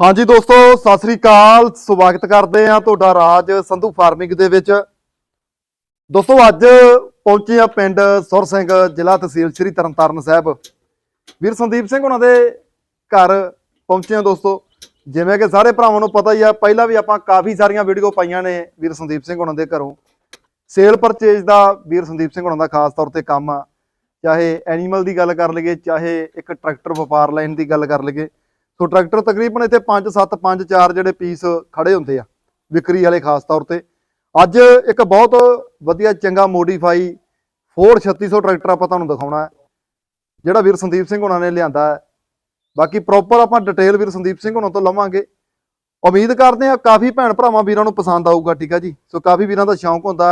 ਹਾਂਜੀ ਦੋਸਤੋ, ਸਤਿ ਸ੍ਰੀ ਅਕਾਲ। ਸਵਾਗਤ ਕਰਦੇ ਆ ਤੁਹਾਡਾ ਰਾਜ ਸੰਧੂ ਫਾਰਮਿੰਗ ਦੇ ਵਿੱਚ। ਦੋਸਤੋ, ਅੱਜ ਪਹੁੰਚੇ ਆ ਪਿੰਡ ਸੁਰ ਸਿੰਘ, ਜ਼ਿਲ੍ਹਾ ਤਹਿਸੀਲ ਸ੍ਰੀ ਤਰਨਤਾਰਨ ਸਾਹਿਬ। ਵੀਰ ਸੰਦੀਪ ਸਿੰਘ ਉਹਨਾਂ ਦੇ ਘਰ ਪਹੁੰਚੇ ਆ ਦੋਸਤੋ। ਜਿਵੇਂ ਕਿ ਸਾਰੇ ਭਰਾਵਾਂ ਨੂੰ ਪਤਾ ਹੀ ਆ, ਪਹਿਲਾਂ ਵੀ ਆਪਾਂ ਕਾਫੀ ਸਾਰੀਆਂ ਵੀਡੀਓ ਪਾਈਆਂ ਨੇ ਵੀਰ ਸੰਦੀਪ ਸਿੰਘ ਉਹਨਾਂ ਦੇ ਘਰੋਂ। ਸੇਲ ਪਰਚੇਜ ਦਾ ਵੀਰ ਸੰਦੀਪ ਸਿੰਘ ਉਹਨਾਂ ਦਾ ਖਾਸ ਤੌਰ ਤੇ ਕੰਮ ਆ। ਚਾਹੇ ਐਨੀਮਲ ਦੀ ਗੱਲ ਕਰ ਲਈਏ, ਚਾਹੇ ਇੱਕ ਟਰੈਕਟਰ ਵਪਾਰ ਲਾਈਨ ਦੀ ਗੱਲ ਕਰ ਲਈਏ ਸੋ ਟਰੈਕਟਰ ਤਕਰੀਬਨ ਇੱਥੇ 5 7 5 4 ਜਿਹੜੇ ਪੀਸ ਖੜੇ ਹੁੰਦੇ ਆ, ਵਿਕਰੀ ਵਾਲੇ ਖਾਸ ਤੌਰ ਤੇ। ਅੱਜ ਇੱਕ ਬਹੁਤ ਵਧੀਆ ਚੰਗਾ ਮੋਡੀਫਾਈ ਫੋਰਡ 3600 ਟਰੈਕਟਰ ਆਪਾਂ ਤੁਹਾਨੂੰ ਦਿਖਾਉਣਾ ਹੈ, ਜਿਹੜਾ ਵੀਰ ਸੰਦੀਪ ਸਿੰਘ ਉਹਨਾਂ ਨੇ ਲਿਆਂਦਾ ਹੈ। ਬਾਕੀ ਪ੍ਰੋਪਰ ਆਪਾਂ ਡਿਟੇਲ ਵੀਰ ਸੰਦੀਪ ਸਿੰਘ ਉਹਨਾਂ ਤੋਂ ਲਵਾਂਗੇ। ਉਮੀਦ ਕਰਦੇ ਆ ਕਾਫੀ ਭੈਣ ਭਰਾਵਾਂ ਵੀਰਾਂ ਨੂੰ ਪਸੰਦ ਆਊਗਾ, ਠੀਕ ਆ ਜੀ? ਸੋ ਕਾਫੀ ਵੀਰਾਂ ਦਾ ਸ਼ੌਂਕ ਹੁੰਦਾ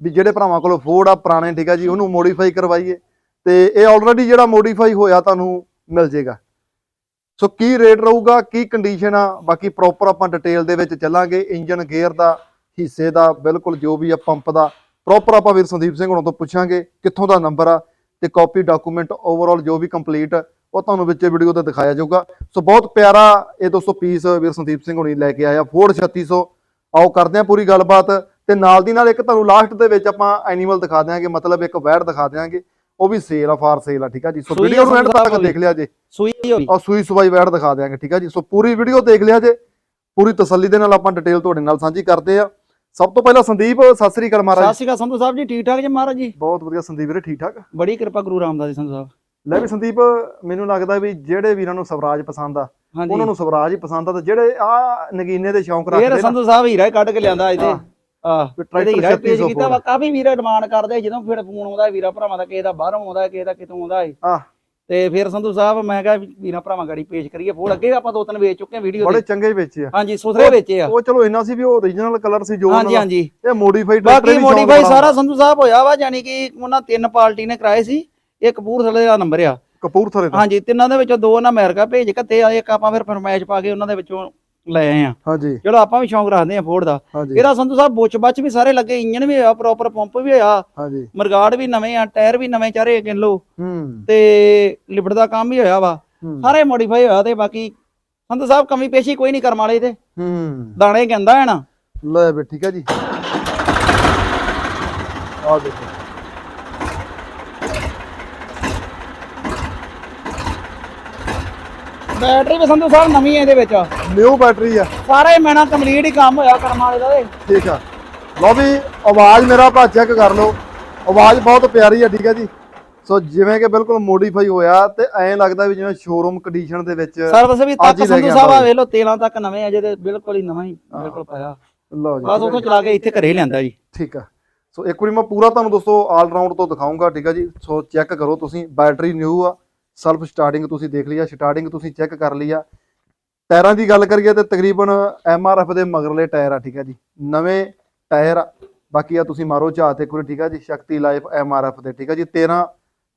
ਵੀ ਜਿਹੜੇ ਭਰਾਵਾਂ ਕੋਲ ਫੋਰਡ ਆ, ਪੁਰਾਣੇ, ਠੀਕ ਆ ਜੀ, ਉਹਨੂੰ ਮੋਡੀਫਾਈ ਕਰਵਾਈਏ। ਤੇ ਇਹ ਆਲਰੇਡੀ ਜਿਹੜਾ ਮੋਡੀਫਾਈ ਹੋਇਆ ਤੁਹਾਨੂੰ ਮਿਲ ਜੇਗਾ। ਸੋ ਕੀ ਰੇਟ ਰਹੂਗਾ, ਕੀ ਕੰਡੀਸ਼ਨ ਆ? ਬਾਕੀ ਪ੍ਰੋਪਰ ਆਪਾਂ ਡਿਟੇਲ ਦੇ ਵਿੱਚ ਚੱਲਾਂਗੇ। ਇੰਜਨ ਗੇਅਰ ਦਾ, ਹਿੱਸੇ ਦਾ, ਬਿਲਕੁਲ ਜੋ ਵੀ ਆ ਪੰਪ ਦਾ। ਪ੍ਰੋਪਰ ਆਪਾਂ ਵੀਰ ਸੰਦੀਪ ਸਿੰਘ ਹੁਣਾਂ ਤੋਂ ਪੁੱਛਾਂਗੇ ਕਿੱਥੋਂ ਦਾ ਨੰਬਰ ਆ ਤੇ ਕਾਪੀ ਡਾਕੂਮੈਂਟ ਓਵਰਆਲ ਜੋ ਵੀ ਕੰਪਲੀਟ ਉਹ ਤੁਹਾਨੂੰ ਵਿੱਚ ਵੀਡੀਓ ਤੇ ਦਿਖਾਇਆ ਜਾਊਗਾ। ਸੋ ਬਹੁਤ ਪਿਆਰਾ ਇਹ ਦੋਸਤੋ ਪੀਸ ਵੀਰ ਸੰਦੀਪ ਸਿੰਘ ਹੁਣੀ ਲੈ ਕੇ ਆਇਆ ਫੋਰਡ 3600 ਆਓ ਕਰਦੇ ਆ ਪੂਰੀ ਗੱਲਬਾਤ ਤੇ ਨਾਲ ਦੀ ਨਾਲ ਇੱਕ ਤੁਹਾਨੂੰ ਲਾਸਟ ਦੇ ਵਿੱਚ ਆਪਾਂ ਐਨੀਮਲ ਦਿਖਾ ਦਿਆਂਗੇ, ਮਤਲਬ ਇੱਕ ਵੈੜ ਦਿਖਾ ਦਿਆਂਗੇ। ਉਹ ਵੀ ਸੇਲ ਆ ਫਾਰ ਸੇਲ ਆ ਠੀਕ ਆ ਜੀ? ਸੋ ਵੀਡੀਓ ਨੂੰ ਐਂਡ ਤੱਕ ਦੇਖ ਲਿਆ ਜੇ। ਸੂਈ ਹੋਈ ਆ ਸੂਈ ਸਵਾਈ ਵੈੜ ਦਿਖਾ ਦਿਆਂਗੇ ਠੀਕ ਆ ਜੀ? ਸੋ ਪੂਰੀ ਵੀਡੀਓ ਦੇਖ ਲਿਆ ਜੇ। ਪੂਰੀ ਤਸੱਲੀ ਦੇ ਨਾਲ ਆਪਾਂ ਡਿਟੇਲ ਤੁਹਾਡੇ ਨਾਲ ਸਾਂਝੀ ਕਰਦੇ ਆ। ਸਭ ਤੋਂ ਪਹਿਲਾਂ ਸੰਦੀਪ ਸਤਿ ਸ੍ਰੀ ਅਕਾਲ ਸਤਿ ਮਹਾਰਾਜ ਸ਼੍ਰੀ ਅਕਾਲ ਸੰਧੂ ਸਾਹਿਬ ਜੀ ਠੀਕ ਠਾਕ ਜੀ ਮਹਾਰਾਜ ਜੀ? ਬਹੁਤ ਵਧੀਆ ਸੰਦੀਪ ਵੀਰੇ ਠੀਕ ਠਾਕ? ਬੜੀ ਕਿਰਪਾ ਗੁਰੂ ਰਾਮਦਾਸ ਜੀ ਸੰਧੂ ਸਾਹਿਬ। ਲੈ ਵੀ ਸੰਦੀਪ ਮੈਨੂੰ ਲੱਗਦਾ ਵੀ ਜਿਹੜੇ ਵੀਰਾਂ ਨੂੰ ਸਵਰਾਜ ਪਸੰਦ ਆ ਉਹਨਾਂ ਨੂੰ ਸਵਰਾਜ ਹੀ ਪਸੰਦ ਆ ਤੇ ਜਿਹੜੇ ਆ ਨਗੀਨੇ ਦੇ ਸ਼ੌਂਕ ਇਹ ਰੱਖਦੇ ਨਾ ਸੰਧੂ ਸਾਹਿਬ ਹੀਰਾ ਕੱਢ ਕੇ ਲਿਆਂਦਾ ਅੱਜ ਤੇ। ਇਹਦੇ ਟਰੈਕਟਰ ਹੀਰਾ ਪੇਜ 3600 ਕੀਤਾ ਵਾ ਕਾਫੀ ਵੀਰ ਡਿਮਾਂਡ ਕਰਦੇ ਜਦੋਂ ਫਿਰ ਫੋਨ ਆਉਂਦਾ ਵੀਰਾ ਭਰਾਵਾਂ ਦਾ ਕਿਸੇ ਦਾ ਬਾਹਰੋਂ ਆਉਂਦਾ ਕਿਸੇ ਦਾ ਕਿਤੋਂ ਆਉਂਦਾ ਏ। ਆਹ। ਤੇ ਫਿਰ ਸੰਧੂ ਸਾਹਿਬ ਮੈਂ ਕਿਹਾ ਵੀਰਾਂ ਭਰਾਵਾਂ ਗਾੜੀ ਪੇਸ਼ ਕਰੀਏ ਫੋਨ ਅੱਗੇ ਆਪਾਂ ਦੋ ਤਿੰਨ ਵੇਚ ਚੁੱਕੇ ਆ ਵੀਡੀਓ ਬੜੇ ਚੰਗੇ ਵੇਚੇ ਆ। ਹਾਂਜੀ ਸੁਥਰੇ ਵੇਚੇ ਆ। ਉਹ ਚਲੋ ਇੰਨਾ ਸੀ ਵੀ ਉਹ origignal ਕਲਰ ਸੀ ਜੋ ਹਾਂਜੀ ਹਾਂਜੀ। ਇਹ ਮੋਡੀਫਾਈਡ ਬਾਕੀ ਮੋਡੀਫਾਈ ਸਾਰਾ ਸੰਧੂ ਸਾਹਿਬ ਹੋਇਆ ਵਾ ਯਾਨੀ ਕਿ ਉਹਨਾਂ ਤਿੰਨ ਪਾਰਟੀ ਨੇ ਕਰਾਏ ਸੀ। ਇਹ ਕਪੂਰਥਲੇ ਦਾ ਨੰਬਰ ਆ। ਕਪੂਰਥਲੇ ਦਾ। ਹਾਂਜੀ ਤਿੰਨਾਂ ਦੇ ਵਿੱਚੋਂ ਦੋ ਨਾ ਅਮਰੀਕਾ ਭੇਜ ਕੱਤੇ ਆ ਇੱਕ ਆਪਾਂ ਫਿਰ ਫਰਮਾਇਸ਼ ਪਾ ਕੇ ਉਹਨਾਂ ਦੇ ਵਿੱਚੋਂ ਲੈ ਆਏ ਆ। ਹਾਂਜੀ। ਚਲੋ ਆਪਾਂ ਵੀ ਸ਼ੌਂਕ ਰੱਖਦੇ ਆ ਫੋੜ ਦਾ। ਹਾਂਜੀ। ਇਹਦਾ ਸੰਧੂ ਸਾਹਿਬ ਬੁੱਚ ਬੱਚ ਵੀ ਸਾਰੇ ਲੱਗੇ ਇੰਜਨ ਵੀ ਹੋਇਆ ਪ੍ਰੋਪਰ ਪੰਪ ਵੀ ਹੋਇਆ। ਹਾਂਜੀ। ਮਰਗਾੜ ਵੀ ਨਵੇਂ ਆ ਟਾਇਰ ਵੀ ਨਵੇਂ ਚਾਰੇ ਕਿਲੋ। ਹੂੰ। ਤੇ ਲਿਬੜ ਦਾ ਕੰਮ ਵੀ ਹੋਇਆ ਵਾ। ਹੂੰ। ਸਾਰੇ ਮੋਡੀਫਾਈ ਹੋਇਆ ਤੇ ਬਾਕੀ ਸੰਧੂ ਸਾਹਿਬ ਕਮੀ ਪੇਸ਼ੀ ਕੋਈ ਨਹੀਂ ਕਰਮ ਵਾਲੇ ਤੇ। ਹੂੰ। ਦਾਣੇ ਕਹਿੰਦਾ ਹੈ ਨਾ। ਲੈ ਬੇ ਠੀਕ ਹੈ ਜੀ। ਆ ਦੇਖੋ। ਬੈਟਰੀ ਵੀ ਸੰਧੂ ਸਾਹਿਬ ਨਵੀਂ ਹੈ ਇਹਦੇ ਵਿੱਚ। ਨਿਊ ਬੈਟਰੀ ਆ। ਸਾਰੇ ਮੈਨਾ ਕੰਪਲੀਟ ਹੀ ਕੰਮ ਹੋਇਆ ਕਰਮ ਵਾਲੇ ਦਾ ਤੇ ਠੀਕ ਆ। ਲਓ ਵੀ ਆਵਾਜ਼ ਮੇਰਾ ਭਰਾ ਚੈੱਕ ਕਰ ਲਓ। ਆਵਾਜ਼ ਬਹੁਤ ਪਿਆਰੀ ਆ ਠੀਕ ਹੈ ਜੀ। ਸੋ ਜਿਵੇਂ ਕਿ ਬਿਲਕੁਲ ਮੋਡੀਫਾਈ ਹੋਇਆ ਤੇ ਐਂ ਲੱਗਦਾ ਵੀ ਜਿਵੇਂ ਸ਼ੋਰੂਮ ਕੰਡੀਸ਼ਨ ਦੇ ਵਿੱਚ ਸਰਵਿਸ ਵੀ ਅੱਜ ਤੱਕ ਹੀ ਲੈ ਸੰਧੂ ਕੇ ਸਾਹਿਬ ਆ ਵੇਖ ਲਓ ਤੇਲਾਂ ਤੱਕ ਨਵੇਂ ਅਜੇ ਤੇ ਬਿਲਕੁਲ ਹੀ ਨਵਾਂ ਹੀ ਬਿਲਕੁਲ ਪਾਇਆ। ਲਓ ਜੀ। ਬਸ ਉਥੋਂ ਚਲਾ ਕੇ ਇੱਥੇ ਘਰੇ ਲਿਆਂਦਾ ਜੀ। ਠੀਕ ਆ। ਸੋ ਇੱਕ ਵਾਰੀ ਮੈਂ ਪੂਰਾ ਤੁਹਾਨੂੰ ਦੋਸਤੋ ਆਲ ਰਾਊਂਡ ਤੋਂ ਦਿਖਾਉਂਗਾ ਠੀਕ ਆ ਜੀ। ਸੋ ਚੈੱਕ ਕਰੋ ਤੁਸੀਂ ਬੈਟਰੀ ਨਿਊ ਆ। ਸੈਲਫ ਸਟਾਰਟਿੰਗ ਤੁਸੀਂ ਦੇਖ ਲਈ ਆ ਸਟਾਰਟਿੰਗ ਤੁਸੀਂ ਚੈੱਕ ਕਰ ਲਈ ਆ। ਟਾਇਰਾਂ ਦੀ ਗੱਲ ਕਰੀਏ ਤੇ ਤਕਰੀਬਨ ਐਫ ਦੇ ਮਗਰਲੇ ਟਾਇਰ ਆ, ਠੀਕ ਆ ਜੀ। ਨਵੇਂ ਟਾਇਰ ਆ। ਬਾਕੀ ਆ ਤੁਸੀਂ ਮਾਰੋ ਝਾਤ ਤੇ ਇੱਕ ਵਾਰੀ, ਠੀਕ ਆ ਜੀ। ਸ਼ਕਤੀ ਲਾਈਫ ਐਫ ਦੇ, ਠੀਕ ਆ ਜੀ। 13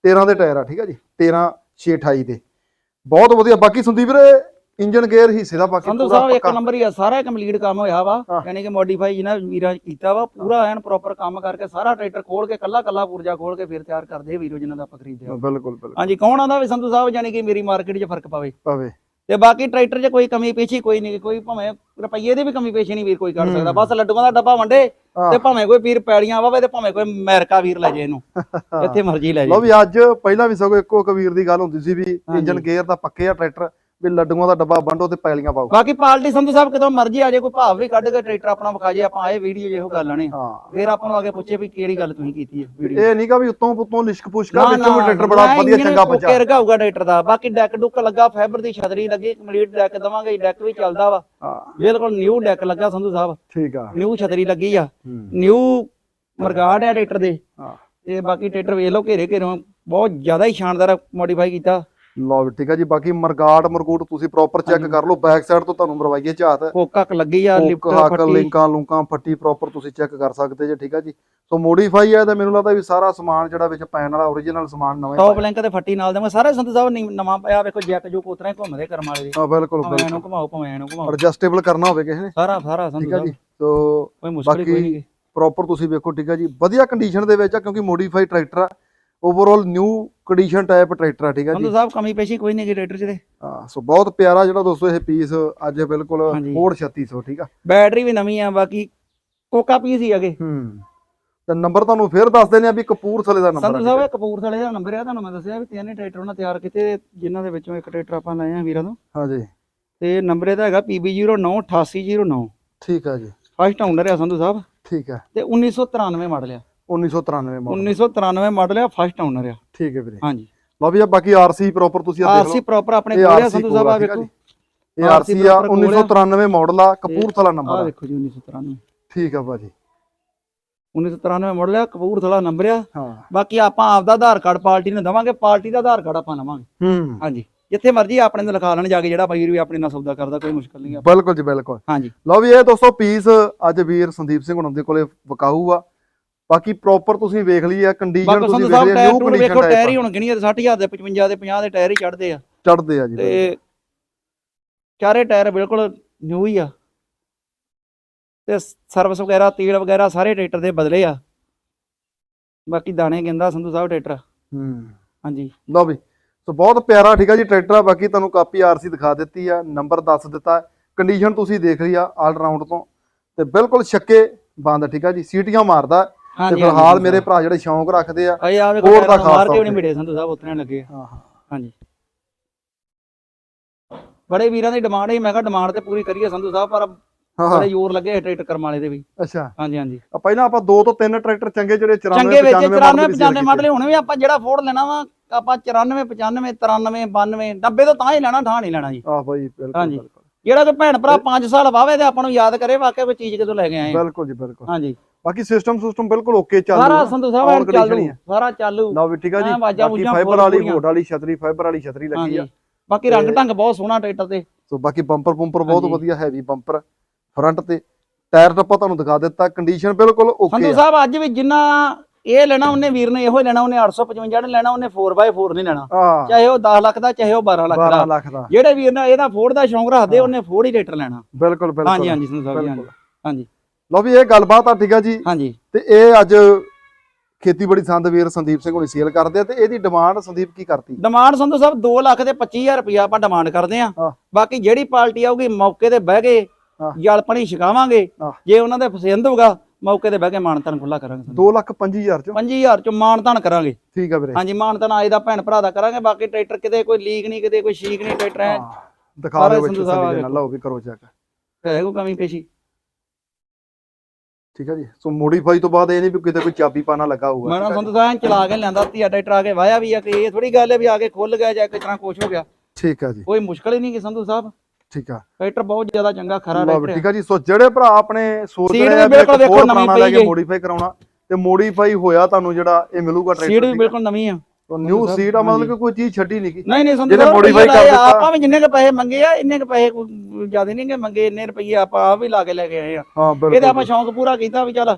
13 ਦੇ ਟਾਇਰ ਆ, ਠੀਕ ਆ ਜੀ। 13 628 ਦੇ। ਬਹੁਤ ਵਧੀਆ। ਬਾਕੀ ਸੰਦੀਪ ਵੀਰੇ ਇੰਜਨ ਗੇਅਰ ਹਿੱਸੇ ਦਾ ਬਾਕੀ ਸੰਧੂ ਸਾਹਿਬ ਇੱਕ। ਨੰਬਰ ਹੀ ਆ ਸਾਰਾ ਕੰਪਲੀਟ ਕੰਮ ਹੋਇਆ ਵਾ। ਯਾਨੀ ਕਿ ਮੋਡੀਫਾਈ ਜਿਹਨਾਂ ਵੀਰਾਂ ਕੀਤਾ ਵਾ ਪੂਰਾ ਐਨ ਪ੍ਰੋਪਰ ਕੰਮ ਕਰਕੇ ਸਾਰਾ ਟਰੈਕਟਰ ਖੋਲ ਕੇ ਕੱਲਾ ਕੱਲਾ ਪੁਰਜਾ ਖੋਲ ਕੇ ਫਿਰ ਤਿਆਰ ਕਰਦੇ ਵੀਰੋ ਜਿਨ੍ਹਾਂ ਦਾ ਆਪਾਂ ਖਰੀਦਿਆ। ਬਿਲਕੁਲ ਬਿਲਕੁਲ। ਹਾਂਜੀ ਕੌਣ ਆਂਦਾ ਵੀ ਸੰਧੂ ਸਾਹਿਬ? ਯਾਨੀ ਕਿ ਮੇਰੀ ਮਾਰਕੀਟ 'ਚ ਫ਼ਰਕ ਪਵੇ। ਪਵੇ। ਤੇ ਬਾਕੀ ਟਰੈਕਟਰ 'ਚ ਕੋਈ ਕਮੀ ਪੇਸ਼ੀ ਕੋਈ ਨਹੀਂ ਕੋਈ ਭਾਵੇਂ ਰੁਪਈਏ ਦੀ ਵੀ ਕਮੀ ਪੇਸ਼ੀ ਨਹੀਂ ਵੀਰ ਕੋਈ ਹੂੰ। ਸਕਦਾ। ਬਸ ਲੱਡੂਆਂ ਦਾ ਡੱਬਾ ਵੰਡੇ। ਤੇ ਭਾਵੇਂ ਕੋਈ ਵੀਰ ਪੈੜੀਆਂ ਵਾਵੇ ਤੇ ਭਾਵੇਂ ਕੋਈ ਅਮਰੀਕਾ ਵੀਰ ਲੈ ਜੇ ਇਹਨੂੰ। ਜਿੱਥੇ ਮਰਜ਼ੀ ਲੈ ਜੇ। ਵੀ ਅੱਜ ਪਹਿਲਾਂ ਵੀ ਸਗੋਂ ਇੱਕੋ ਕਬੀਰ ਦੀ ਗੱਲ ਹੁੰਦੀ ਸੀ ਵੀ। ਇੰਜਨ ਗੇਅਰ ਦਾ ਪੱਕੇ ਆ ਟਰੈਕਟਰ ਵੀ ਲੱਡੂਆਂ ਦਾ ਡੱਬਾ ਵੰਡੋ ਤੇ ਪੈਲੀਆਂ ਪਾਓ। ਬਾਕੀ ਪਾਰਟੀ ਸੰਧੂ ਸਾਹਿਬ ਕਿਤੋਂ ਮਰਜ਼ੀ ਆ ਜੇ ਕੋਈ ਭਾਵ ਵੀ ਕੱਢ ਕੇ ਟਰੈਕਟਰ ਆਪਣਾ ਵਿਖਾ ਜੇ ਆਪਾਂ ਇਹ ਵੀਡੀਓ ਜਿਹੋ ਗੱਲ ਨੇ ਹਾਂ। ਫਿਰ ਆਪਾਂ ਨੂੰ ਅੱਗੇ ਪੁੱਛੇ ਵੀ ਕਿਹੜੀ ਗੱਲ ਤੁਸੀਂ ਕੀਤੀ ਹੈ ਵੀਡੀਓ ਇਹ ਨਹੀਂਗਾ ਵੀ ਉੱਤੋਂ ਪੁੱਤੋਂ ਲਿਸ਼ਕ ਪੁਸ਼ਕਾ ਵਿੱਚੋਂ ਵੀ ਟਰੈਕਟਰ ਬੜਾ ਵਧੀਆ ਚੰਗਾ ਬੱਚਾ ਕੇ ਰਗਾਊਗਾ ਟਰੈਕਟਰ ਦਾ। ਬਾਕੀ ਡੈਕ ਡੁੱਕ ਲੱਗਾ ਫਾਈਬਰ ਦੀ ਛਤਰੀ ਲੱਗੀ ਕੰਪਲੀਟ ਡੈਕ ਦਵਾਂਗੇ ਡੈਕ ਵੀ ਚੱਲਦਾ ਵਾ। ਹਾਂ। ਬਿਲਕੁਲ ਨਿਊ ਡੈਕ ਲੱਗਾ ਸੰਧੂ ਸਾਹਿਬ। ਠੀਕ ਆ। ਨਿਊ ਛਤਰੀ ਲੱਗੀ ਆ। ਨਿਊ ਮਰਗਾੜ ਹੈ ਟਰੈਕਟਰ ਦੇ। ਹਾਂ। ਤੇ ਬਾਕੀ ਟਰੈਕਟਰ ਵੇਖ ਲਓ ਘੇਰੇ ਘੇਰੋਂ ਬਹੁਤ ਜ਼ਿਆਦਾ ਹੀ ਸ਼ਾਨਦਾਰ ਮੋਡੀਫਾਈ ਕੀਤਾ। ਲਓ ਵੀ ਠੀਕ ਆ ਜੀ ਬਾਕੀ ਮਰਗਾਟ ਮਰਗੂਟ ਤੁਸੀਂ ਪ੍ਰੋਪਰ ਚੈੱਕ ਕਰ ਲਓ ਬੈਕ ਸਾਈਡ ਤੋਂ ਤੁਹਾਨੂੰ ਮਰਵਾਈਏ ਝਾਤ। ਕੋਕਾ ਲੱਗੀ ਆ ਲਿਫਟ ਫੱਟੀ। ਲਿੰਕਾਂ ਲੁੰਕਾਂ ਫੱਟੀ ਪ੍ਰੋਪਰ ਤੁਸੀਂ ਚੈੱਕ ਕਰ ਸਕਦੇ ਜੇ ਠੀਕ ਆ ਜੀ। ਸੋ ਮੋਡੀਫਾਈ ਹੈ ਤਾਂ ਮੈਨੂੰ ਲੱਗਦਾ ਵੀ ਸਾਰਾ ਸਮਾਨ ਜਿਹੜਾ ਵਿੱਚ ਪੈਣ ਵਾਲਾ origignal ਸਮਾਨ ਨਵਾਂ ਟੌਪ ਲਿੰਕ ਤੇ ਫੱਟੀ ਨਾਲ ਦੇਵਾਂ। ਸਾਰੇ ਸੰਧੂ ਸਾਹਿਬ ਨਵਾਂ ਪਿਆ ਵੇਖੋ ਜੈਕ ਜੋ ਕੋਤਰਾ ਘੁੰਮਦੇ ਕਰਮ ਵਾਲੇ ਦੇ ਹਾਂ ਬਿਲਕੁਲ ਭਾਵੇਂ ਇਹਨੂੰ ਘੁਮਾਓ ਭਾਵੇਂ ਇਹਨੂੰ ਘੁਮਾਓ। ਐਡਜਸਟੇਬਲ ਕਰਨਾ ਹੋਵੇ ਕਿਸੇ ਨੇ। ਸਾਰਾ ਸਾਰਾ ਠੀਕ ਆ ਸਾਹਿਬ। ਜੀ ਸੋ ਕੋਈ ਮੁਸ਼ਕਲ ਹੀ ਕੋਈ ਬਾਕੀ ਨਹੀਂ ਪ੍ਰੋਪਰ ਤੁਸੀਂ ਵੇਖੋ ਠੀਕ ਹੈ ਜੀ। ਵਧੀਆ ਕੰਡੀਸ਼ਨ ਦੇ ਵਿੱਚ ਆ ਕਿਉਂਕਿ ਮੋਡੀਫਾਈ ਟਰੈਕਟਰ ਆ। Overall new condition type tractor ਆ ਠੀਕ ਆ ਸੰਧੂ ਜੀ ਸਾਹਿਬ ਕਮੀ ਪੇਸ਼ੀ ਕੋਈ ਨਹੀਂ ਗੀ ਟਰੈਕਟਰ 'ਚ ਤੇ। ਹਾਂ ਸੋ ਬਹੁਤ ਪਿਆਰਾ ਜਿਹੜਾ ਦੋਸਤੋ ਇਹ ਪੀਸ ਅੱਜ ਬਿਲਕੁਲ ਹਾਂਜੀ। ਹੋਰ 3600 ਠੀਕ ਆ? ਬੈਟਰੀ ਵੀ ਨਵੀਂ ਆ ਬਾਕੀ ਕੋਕਾ ਪੀਸ ਹੀ ਅਗੇ। ਹੂੰ। ਤੇ ਨੰਬਰ ਤੁਹਾਨੂੰ ਫੇਰ ਦੱਸ ਦਿੰਦੇ ਆ ਵੀ ਕਪੂਰਥਲੇ ਦਾ ਨੰਬਰ ਸੰਧੂ ਸਾਹਿਬ ਇਹ ਕਪੂਰਥਲੇ ਦਾ ਨੰਬਰ ਆ ਤੁਹਾਨੂੰ ਮੈਂ ਦੱਸਿਆ ਵੀ ਤਿੰਨ ਟਰੈਕਟਰ ਉਹਨਾਂ ਤਿਆਰ ਕੀਤੇ ਜਿਨ੍ਹਾਂ ਦੇ ਵਿੱਚੋਂ ਇੱਕ ਟਰੈਕਟਰ ਆਪਾਂ ਲਏ ਆ ਵੀਰਾਂ ਤੋਂ। ਹਾਂਜੀ। ਤੇ ਨੰਬਰ ਇਹਦਾ ਹੈਗਾ PB098809 ਠੀਕ ਆ ਜੀ। ਫਸਟ ਓਨਰ ਆ ਸੰਧੂ ਸਾਹਿਬ। ਠੀਕ ਆ। ਤੇ 1993 ਮਾਡਲ ਆ। 1993 ਮਾਡਲ 1993 ਮਾਡਲ ਆ। ਫਸਟ ਓਨਰ ਆ ਠੀਕ ਹੈ ਵੀਰੇ। ਹਾਂਜੀ। ਲਓ ਵੀ ਆ ਬਾਕੀ ਆਰਸੀ ਪ੍ਰੋਪਰ ਤੁਸੀਂ ਆ ਦੇਖ ਆਰਸੀ ਲਓ। ਪ੍ਰੋਪਰ ਆਪਣੇ ਕੋਲ ਆ ਸੰਧੂ ਸਾਹਿਬ ਆ ਵੇਖੋ। ਇਹ ਆਰਸੀ ਆ proper ਕੋਲ ਆ। 1993 ਮਾਡਲ ਆ ਕਪੂਰਥਲਾ ਨੰਬਰ ਆ। ਵੇਖੋ ਜੀ 1993 ਠੀਕ ਆ ਭਾਜੀ। 1993 ਮਾਡਲ ਆ ਕਪੂਰਥਲਾ ਨੰਬਰ ਆ। ਹਾਂ। ਬਾਕੀ ਆਪਾਂ ਆਪਦਾ ਆਧਾਰ ਕਾਰਡ ਪਾਰਟੀ ਨੂੰ ਦਵਾਂਗੇ ਪਾਰਟੀ ਦਾ ਆਧਾਰ ਕਾਰਡ ਆਪਾਂ ਲਵਾਂਗੇ। ਹੂੰ। ਹਾਂਜੀ। ਜਿੱਥੇ ਮਰਜ਼ੀ ਆਪਣੇ ਨੂੰ ਲਿਖਾ ਲੈਣ ਜਾ ਕੇ ਜਿਹੜਾ ਵੀਰ ਵੀ ਆਪਣੇ ਨਾਲ ਸੌਦਾ ਕਰਦਾ ਕੋਈ ਮੁਸ਼ਕਲ ਨਹੀਂ ਆ। ਬਿਲਕੁਲ ਜੀ ਬਿਲਕੁਲ। ਹਾਂਜੀ। ਲਓ ਵੀ ਇਹ ਦੋਸਤੋ ਪੀਸ ਅੱਜ ਵੀਰ ਸੰਦੀਪ ਸਿੰਘ ਹੁਣਾਂ ਦੇ ਕੋਲੇ ਵਕਾਊ ਆ। ਬਾਕੀ ਪ੍ਰੋਪਰ ਤੁਸੀਂ ਵੇਖ ਲਈ ਆ ਕੰਡੀਸ਼ਨ ਤੁਸੀਂ ਵੇਖ ਲਈ ਟਾਇਰ ਨਿਊ ਟੂਰ ਵੇਖੋ ਕੰਡੀਸ਼ਨ ਟਾਇਰ ਹੀ ਹੁਣ ਗਿਣੀ 60000 ਦੇ 55 ਦੇ 50 ਦੇ ਟਾਇਰ ਹੀ ਚੜਦੇ ਆ। ਚੜਦੇ ਆ ਜੀ ਤੇ ਚਾਰੇ ਟਾਇਰ ਬਿਲਕੁਲ ਨਿਊ ਹੀ ਆ। ਤੇ ਸਰਵਿਸ ਵਗੈਰਾ ਤੇਲ ਵਗੈਰਾ ਸਾਰੇ ਟਰੈਕਟਰ ਦੇ ਬਦਲੇ ਆ। ਬਾਕੀ ਦਾਣੇ ਗਿੰਦਾ ਸੰਧੂ ਸਾਹਿਬ ਟਰੈਕਟਰ। ਹੂੰ। ਹਾਂਜੀ। ਲਓ ਵੀ ਸੋ ਬਹੁਤ ਪਿਆਰਾ ਠੀਕ ਆ ਜੀ ਟਰੈਕਟਰ ਆ ਬਾਕੀ ਤੁਹਾਨੂੰ ਕਾਪੀ ਆਰਸੀ ਦਿਖਾ ਦਿੱਤੀ ਆ ਨੰਬਰ ਦੱਸ ਦਿੱਤਾ। ਕੰਡੀਸ਼ਨ ਤੁਸੀਂ ਦੇਖ ਲਈ ਆ ਆਲ ਰਾਉਂਡ ਤੋਂ। ਤੇ ਬਿਲਕੁਲ ਛੱਕੇ ਬੰਦ ਠੀਕ ਆ ਜੀ। ਸੀਟੀਆਂ ਮਾਰਦਾ ਤੇ ਹਾਂਜੀ ਫਿਲਹਾਲ ਮੇਰੇ ਭਰਾ ਜਿਹੜੇ ਸ਼ੌਂਕ ਰੱਖਦੇ ਆ ਹੋਰ ਨੂੰ ਖਾਸ ਮਾਰ ਕੇ ਵੀ ਤੌਰ ਨਹੀਂ ਤੇ। ਮਿਲੇ ਸੰਧੂ ਸਾਹਿਬ ਉਤਨੇ ਲੱਗੇ। ਹਾਂ ਹਾਂ। ਹਾਂਜੀ। ਬੜੇ ਵੀਰਾਂ ਦੀ ਡਿਮਾਂਡ ਹੈ ਮੈਂ ਕਿਹਾ ਡਿਮਾਂਡ ਤੇ ਪੂਰੀ ਕਰੀਏ ਸੰਧੂ ਸਾਹਿਬ ਪਰ ਹਾਂ ਬੜੇ ਜ਼ੋਰ ਲੱਗੇ ਟਰੈਕਟਰ ਕਰਮ ਵਾਲੇ ਦੇ ਵੀ। ਅੱਛਾ। ਹਾਂਜੀ ਹਾਂਜੀ। ਆ ਪਹਿਲਾਂ ਆਪਾਂ ਦੋ ਤੋਂ ਤਿੰਨ ਟਰੈਕਟਰ ਚੰਗੇ ਜਿਹੜੇ 94 ਚੰਗੇ ਵਿੱਚ 95 94 ਮਾਡਲ 95 ਮਾਡਲ ਹੁਣ ਵੀ ਆਪਾਂ ਜਿਹੜਾ ਫੋੜ ਲੈਣਾ ਵਾ ਆਪਾਂ 94 95 93 92 90 ਤੋਂ ਤਾਂ ਹੀ ਲੈਣਾ ਠਾਂ ਨਹੀਂ ਲੈਣਾ ਜੀ। ਆ ਬਾਈ ਬਿਲਕੁਲ ਹਾਂਜੀ। ਬਿਲਕੁਲ। ਜਿਹੜਾ ਕੋਈ ਭੈਣ ਭਰਾ 5 ਸਾਲ ਵਾਵੇ ਤੇ ਆਪਾਂ ਨੂੰ ਯਾਦ ਕਰੇ ਵਾਕਿਆ ਕੋਈ ਚੀਜ਼ ਕਿਦੋਂ ਲੈ ਕੇ ਆਏ। ਬਿਲਕੁਲ ਜੀ ਬਿਲਕੁਲ। ਹਾਂਜੀ। ਬਾਕੀ ਸਿਸਟਮ ਸਿਸਟਮ ਬਿਲਕੁਲ ਓਕੇ ਚੱਲ ਸਾਰਾ ਸੰਧੂ ਸਾਹਿਬ ਚਾਲੂ। ਸਾਰਾ ਚਾਲੂ। ਲਓ ਵੀ ਠੀਕ ਆ ਜੀ ਬਾਕੀ ਫਾਈਬਰ ਵਾਲੀ। ਹੋਡ ਵਾਲੀ ਛਤਰੀ ਫਾਈਬਰ ਵਾਲੀ ਛਤਰੀ ਲੱਗੀ ਆ। ਬਾਕੀ ਰੰਗ ਢੰਗ ਬਹੁਤ ਸੋਹਣਾ ਟਰੈਕਟਰ ਤੇ। ਸੋ ਬਾਕੀ ਬੰਪਰ ਪੰਪਰ ਬਹੁਤ। ਵਧੀਆ ਹੈਵੀ ਬੰਪਰ ਫਰੰਟ ਤੇ। ਟਾਇਰ ਟੱਪਾ ਤੁਹਾਨੂੰ ਦਿਖਾ ਦਿੱਤਾ ਕੰਡੀਸ਼ਨ ਬਿਲਕੁਲ ਓਕੇ ਸੰਧੂ ਸਾਹਿਬ ਅੱਜ ਵੀ ਜਿੰਨਾ ਇਹ ਲੈਣਾ ਉਹਨੇ ਵੀਰ ਨੇ ਇਹੋ ਲੈਣਾ ਉਹਨੇ 855 ਨੇ ਲੈਣਾ ਉਹਨੇ 4x4 ਨਹੀਂ ਲੈਣਾ। ਚਾਹੇ ਉਹ 10 ਲੱਖ ਦਾ ਚਾਹੇ ਉਹ 12 ਲੱਖ 12 ਦਾ ਲੱਖ ਦਾ। ਜਿਹੜੇ ਵੀਰ ਨੇ ਇਹਦਾ ਫੋੜ ਦਾ ਸ਼ੌਂਕ ਰੱਖਦੇ ਉਹਨੇ ਫੋੜ ਹੀ ਰੇਟਰ ਲੈਣਾ। ਬਿਲਕੁਲ ਬਿਲਕੁਲ। ਹਾਂਜੀ ਹਾਂਜੀ ਸੰਧੂ ਸਾਹਿਬ। ਹਾਂਜੀ। ਲਓ ਵੀ ਇਹ ਗੱਲਬਾਤ ਆ ਠੀਕ ਆ ਜੀ। ਹਾਂਜੀ। ਤੇ ਇਹ ਅੱਜ ਖੇਤੀਬਾੜੀ ਸੰਦ ਵੀਰ ਸੰਦੀਪ ਸਿੰਘ ਹੁਣੀ ਸੇਲ ਕਰਦੇ ਆ ਤੇ ਇਹਦੀ ਡਿਮਾਂਡ ਸੰਦੀਪ ਕੀ ਕਰਤੀ ਡਿਮਾਂਡ ਸੰਧੂ ਸਾਹਿਬ 2 ਲੱਖ ਤੇ 25000 ਰੁਪਇਆ ਆਪਾਂ ਡਿਮਾਂਡ ਕਰਦੇ ਆ। ਹਾਂ। ਬਾਕੀ ਜਿਹੜੀ ਪਾਰਟੀ ਆਊਗੀ ਮੌਕੇ ਤੇ ਬਹਿ ਕੇ ਹਾਂ। ਜਲ ਪਾਣੀ ਛਕਾਵਾਂਗੇ। ਹਾਂ। ਜੇ ਉਹਨਾਂ ਦੇ ਪਸੰਦ ਹੋਊਗਾ ਮੌਕੇ ਤੇ ਬਹਿ ਕੇ ਮਾਨਤਨ ਖੁੱਲਾ ਕਰਾਂਗੇ ਸੰਧੂ। 2 ਲੱਖ 25000 ਚ? 25000 ਚ ਮਾਨਤਨ ਕਰਾਂਗੇ। ਠੀਕ ਆ ਵੀਰੇ। ਹਾਂਜੀ ਮਾਨਤਨ ਆਏ ਦਾ ਭੈਣ ਭਰਾ ਦਾ ਕਰਾਂਗੇ ਬਾਕੀ ਟਰੈਕਟਰ ਕਿਤੇ ਕੋਈ ਲੀਕ ਨਹੀਂ ਕਿਤੇ ਕੋਈ ਸ਼ੀਕ ਨਹੀਂ ਟਰੈਕਟਰ ਹਾਂ, ਦਿਖਾ ਸਾਰੇ ਦਿਓ ਵਿੱਚ ਸੰਧੂ ਸਾਹਿਬ ਸੰਦੀਪ ਆ ਨਾਲ ਲਓ ਵੀ ਕਰੋ ਚੈੱਕ ਹੈ ਕੋਈ ਕਮੀ ਪੇਸ਼ੀ? ਠੀਕ ਆ ਜੀ? ਸੋ ਮੋਡੀਫਾਈ ਤੋਂ ਬਾਅਦ ਇਹ ਨਹੀਂ ਵੀ ਕਿਤੇ ਕੋਈ ਚਾਬੀ ਪਾਣਾ ਲੱਗਾ ਹੋਊਗਾ ਮੈਂ ਨਾ ਸੰਧੂ ਸਾਹਿਬ ਚਲਾ ਕੇ ਲਿਆਂਦਾ ਧੀਆ ਟਰੈਕਟਰ ਆ ਕੇ ਵਾਇਆ ਵੀ ਆ ਕਿ ਇਹ ਥੋੜੀ ਗੱਲ ਹੈ ਵੀ ਆ ਕੇ ਖੁੱਲ ਗਿਆ ਜਾਂ ਕਿਸ ਤਰ੍ਹਾਂ ਕੁਛ ਹੋ ਗਿਆ। ਠੀਕ ਆ ਜੀ। ਕੋਈ ਮੁਸ਼ਕਲ ਹੀ ਨਹੀਂ ਕਿ ਸੰਧੂ ਸਾਹਿਬ? ਠੀਕ ਆ। ਟਰੈਕਟਰ ਬਹੁਤ ਜ਼ਿਆਦਾ ਚੰਗਾ ਖਰਾ ਟਰੈਕਟਰ ਠੀਕ ਆ ਜੀ। ਸੋ ਜਿਹੜੇ ਭਰਾ ਆਪਣੇ ਸੋਚ ਸੀਟ ਰਹੇ ਆ ਬਿਲਕੁਲ ਵੇਖੋ ਨਵੀਂ ਪਈ ਹੈ। ਮੋਡੀਫਾਈ ਕਰਾਉਣਾ ਤੇ ਮੋਡੀਫਾਈ ਹੋਇਆ ਤੁਹਾਨੂੰ ਜਿਹੜਾ ਇਹ ਮਿਲੂਗਾ ਸੀਟ ਟਰੈਕਟਰ ਵੀ ਬਿਲਕੁਲ ਨਵੀਂ ਆ। ਨਿਊ ਸੀਟ ਆ ਮਤਲਬ। ਕਿ ਕੋਈ ਚੀਜ਼ ਛੱਡੀ ਨਹੀਂ ਗਈ ਨਹੀਂ ਨਹੀਂ ਸੰਧੂ ਜਿਹਨੇ ਰੁਪਈਏ ਕਰ ਦਿੱਤਾ। ਆਪਾਂ ਵੀ ਜਿੰਨੇ ਕ ਪੈਸੇ ਮੰਗੇ ਆ ਇੰਨੇ ਕ ਪੈਸੇ ਕੋਈ ਜ਼ਿਆਦਾ ਨਹੀਂ ਕਿ ਮੰਗੇ ਇੰਨੇ ਰੁਪਈਏ ਆਪਾਂ ਆ ਵੀ ਲਾ ਕੇ ਲੈ ਕੇ ਆਏ ਆ। ਹਾਂ ਇਹਦਾ ਆਪਾਂ ਸ਼ੌਂਕ ਪੂਰਾ ਕੀਤਾ ਵੀ ਚੱਲ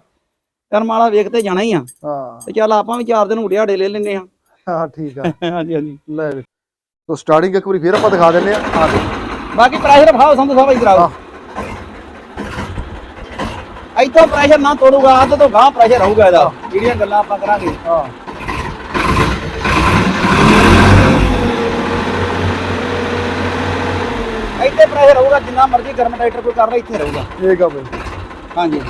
ਕਰਮ ਵਾਲਾ ਵੇਖ ਤੇ ਜਾਣਾ ਹੀ ਆ। ਹਾਂ। ਤੇ ਚੱਲ ਆਪਾਂ ਵੀ ਚਾਰ ਦਿਨ ਉੜਿਆੜੇ ਲੈ ਲੈਨੇ ਆ। ਹਾਂ ਠੀਕ ਆ। ਹਾਂਜੀ ਹਾਂਜੀ। ਲੈ ਸੋ ਸਟਾਰਟਿੰਗ ਇੱਕ ਵਾਰੀ ਫੇਰ ਆਪਾਂ ਦਿਖਾ ਦਿੰਨੇ ਆ। ਆ ਦੇਖੋ। ਬਾਕੀ ਪ੍ਰੈਸ਼ਰ ਭਾਓ ਸੰਧੂ ਸਾਹਿਬ ਇਧਰ ਆਓ। ਇੱਥੋਂ ਪ੍ਰੈਸ਼ਰ ਨਾ ਤੋੜੂਗਾ ਅੱਧ ਤੋਂ ਗਾਂ ਪ੍ਰੈਸ਼ਰ ਹੋਊਗਾ ਇਹਦਾ। ਜਿਹੜੀਆਂ ਗੱਲਾਂ ਆਪਾਂ ਕਰਾਂਗੇ। ਹਾਂ। ਇੱਥੇ ਪ੍ਰੈਸ਼ਰ ਹੋਊਗਾ ਜਿੰਨਾ ਮਰਜ਼ੀ ਗਰਮ ਟਰੈਕਟਰ ਕੋਈ ਕਰ ਲੈ ਇੱਥੇ ਰਹੂਗਾ। ਠੀਕ ਆ ਬਈ। ਹਾਂਜੀ।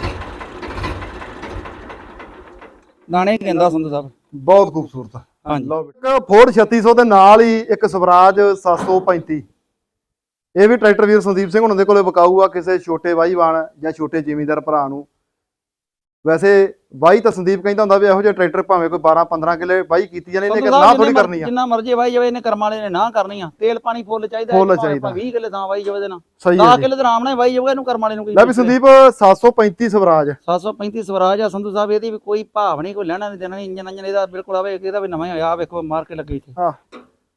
ਦਾਣੇ ਕਹਿੰਦਾ ਸੰਧੂ ਸਾਹਿਬ। ਬਹੁਤ ਖੂਬਸੂਰਤ। ਆ ਹਾਂਜੀ। ਲਓ ਵੀ। ਇੱਕ ਫੋਰਡ 3600 ਦੇ ਨਾਲ ਹੀ ਇੱਕ ਸਵਰਾਜ 735 ਇਹ ਵੀ ਟਰੈਕਟਰ ਵੀਰ ਸੰਦੀਪ ਸਿੰਘ ਹੁਣਾਂ ਦੇ ਕੋਲੇ ਵਿਕਾਊ ਆ ਕਿਸੇ ਛੋਟੇ ਵਾਹੀਵਾਨ ਜਾਂ ਛੋਟੇ ਜ਼ਿਮੀਂਦਾਰ ਭਰਾ ਨੂੰ। ਵੈਸੇ ਵਾਹੀ ਤਾਂ ਸੰਦੀਪ ਕਹਿੰਦਾ ਹੁੰਦਾ ਵੀ ਇਹੋ ਜਿਹੇ ਟਰੈਕਟਰ ਭਾਵੇਂ ਕੋਈ 12 15 ਕਿੱਲੇ ਵਾਹੀ ਕੀਤੀ ਜਾਣੇ ਇਹਨੇ ਸੰਧੂ ਨਾ ਥੋੜੀ ਕਰਨੀ ਆ। ਜਿੰਨਾ ਮਰਜ਼ੀ ਵਾਈ ਜਾਵੇ ਇਹਨੇ ਕਰਮ ਵਾਲੇ ਨੇ ਨਾ ਕਰਨੀ ਆ। ਤੇਲ ਪਾਣੀ ਫੁੱਲ ਚਾਹੀਦਾ ਫੁੱਲ ਚਾਹੀਦਾ। 20 ਕਿੱਲੇ ਥਾਂ ਵਾਈ ਜਾਵੇ ਦੇ ਨਾਲ। ਸਹੀ ਹੈ 10 ਜੀ। ਕਿੱਲੇ ਤੇ ਆਰਾਮ ਨਾਲ ਵਾਈ ਜਾਊਗਾ ਇਹਨੂੰ ਕਰਮ ਵਾਲੇ ਨੂੰ ਕੋਈ ਲੈ ਵੀ ਸੰਦੀਪ 735 ਸਵਰਾਜ। 735 ਸਵਰਾਜ ਆ ਸੰਧੂ ਸਾਹਿਬ ਇਹਦੀ ਵੀ ਕੋਈ ਭਾਵ ਨਹੀਂ ਕੋਈ ਲੈਣਾ ਨਹੀਂ ਦੇਣਾ ਨਹੀਂ ਇੰਜਨ ਇੰਜਨ ਇਹਦਾ ਬਿਲਕੁਲ ਆਵੇ ਇਹਦਾ ਵੀ ਨਵਾਂ ਹੋਇਆ ਆਹ ਵੇਖੋ ਮਾਰ ਕੇ ਲੱਗੀ ਇੱਥੇ। ਹਾਂ।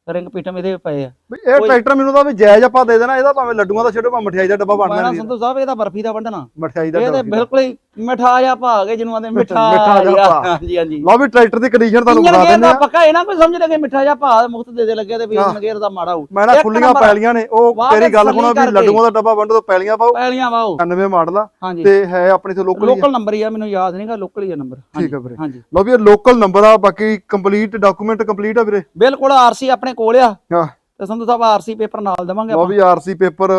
ਰਿੰਗ ਪੀਟਮ ਇਹਦੇ ਪਏ ਆ। ਇਹ ਟਰੈਕਟਰ ਮੈਨੂੰ ਤਾਂ ਵੀ ਜਾਇਜ਼ ਆਪਾਂ ਦੇ ਦੇਣਾ ਇਹਦਾ ਭਾਵੇਂ ਲੱਡੂਆਂ ਦਾ ਛੱਡੋ ਭਾਵੇਂ ਮਠਿਆਈ ਦਾ ਡੱਬਾ ਬਣ ਮੈਂ ਨਾ ਜਾਣਾ ਸੰਧੂ ਸਾਹਿਬ ਇਹਦਾ ਬਰਫੀ ਦਾ ਵੱਢਣਾ ਮਠਿਆਈ ਦਾ ਇਹ ਤੇ ਬਿਲਕੁਲ ਹੀ ਮਿਠਾ ਜਿਹਾ ਭਾ ਕੇ ਜਿਹਨੂੰ ਆਂਦੇ ਮਿਠਾ ਮਿੱਠਾ ਜਿਹਾ। ਹਾਂਜੀ ਹਾਂਜੀ। ਲਓ ਵੀ ਟਰੈਕਟਰ ਦੀ ਕੰਡੀਸ਼ਨ ਤੁਹਾਨੂੰ ਇੰਜਨ ਬਤਾ ਗੇਅਰ ਦਿੰਦੇ ਦਾ ਆ ਪੱਕਾ ਇਹ ਨਾ ਕੋਈ ਸਮਝ ਲਗੇ ਮਿੱਠਾ ਜਿਹਾ ਭਾ ਮੁਕਤ ਦੇ ਦੇ ਲੱਗੇ ਤੇ ਵੀ ਇੰਜਨ ਗੇਅਰ ਦਾ ਮਾੜਾ ਹੋਊ। ਮੈਂ ਨਾ ਖੁੱਲੀਆਂ ਪੈਲੀਆਂ ਨੇ ਉਹ ਵਾਹ ਤੇਰੀ ਗੱਲ ਸੁਣੋ ਵੀ। ਲੱਡੂਆਂ ਦਾ ਡੱਬਾ ਵੰਡ ਤੋਂ ਪੈਲੀਆਂ ਪਾਓ ਪੈਲੀਆਂ ਵਾਓ। 99 ਮਾਡਲ ਆ। ਹਾਂਜੀ। ਤੇ ਹੈ ਆਪਣੇ ਤੋਂ ਲੋਕਲ ਹੀ ਆ। ਲੋਕਲ ਨੰਬਰ ਹੀ ਆ ਮੈਨੂੰ ਯਾਦ ਨਹੀਂਗਾ ਲੋਕਲ ਹੀ ਆ ਨੰਬਰ ਠੀਕ ਆ ਵੀਰੇ। ਹਾਂਜੀ। ਲਓ ਵੀ ਇਹ ਲੋਕਲ ਨੰਬਰ ਆ ਬਾਕੀ ਕੰਪਲੀਟ ਡਾਕੂਮੈਂਟ ਕੰਪਲੀਟ ਆ ਵੀਰੇ। ਬਿਲਕੁਲ ਆਰਸੀ ਆਪਣੇ ਕੋਲ ਆ। ਹਾਂ। ਤੇ ਸੰਧੂ ਸਾਹਿਬ ਆਰਸੀ ਪੇਪਰ ਨਾਲ ਦੇਵਾਂਗੇ ਆਪਾਂ। ਵੀ ਆਰਸੀ ਪੇਪਰ